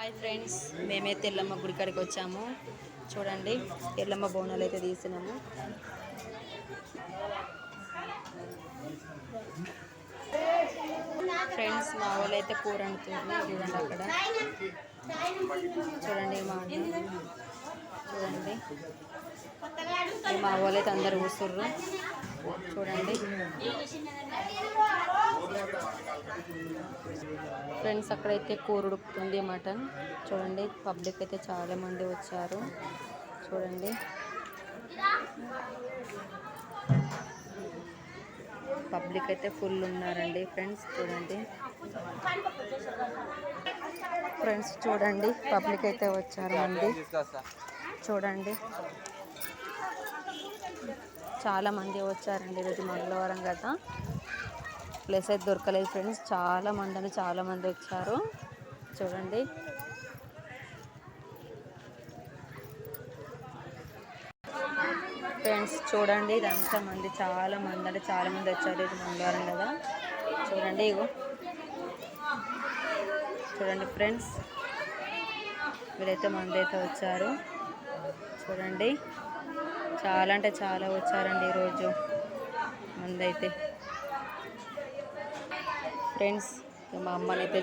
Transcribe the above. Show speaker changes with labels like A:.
A: Hi friends మేమైతే ఎల్లమ్మ గుడి కాడికి వచ్చాము. చూడండి ఎల్లమ్మ బోనాలు అయితే తీసినాము ఫ్రెండ్స్ మా వాళ్ళు అయితే కూర అంటుంది చూడండి అక్కడ. చూడండి మా చూడండి. మా వాళ్ళు అయితే అందరు కూర్చుర్రు. చూడండి. ఫ్రెండ్స్ అక్కడైతే కూర ఉడుకుతుంది మటన్. చూడండి పబ్లిక్ అయితే చాలా మంది వచ్చారు. చూడండి. పబ్లిక్ అయితే ఫుల్ ఉన్నారండి ఫ్రెండ్స్ చూడండి. ఫ్రెండ్స్ చూడండి పబ్లిక్ అయితే వచ్చారు అండి చూడండి. చాలా మంది వచ్చారండి ఈరోజు మంగళవారం కదా. ప్లేస్ అయితే దొరకలేదు ఫ్రెండ్స్. చాలా మంది అంటే చాలా మంది వచ్చారు. చూడండి. ఫ్రెండ్స్ చూడండి ఇదంతా మంది చాలా మంది అంటే చాలా మంది వచ్చారు ఇది మంగళవారం కదా. చూడండి ఇగో. చూడండి ఫ్రెండ్స్. వీరైతే మంది అయితే వచ్చారు. చూడండి. చాలా అంటే చాలా వచ్చారండి ఈరోజు మంది అయితే ఫ్రెండ్స్ మా అమ్మని అయితే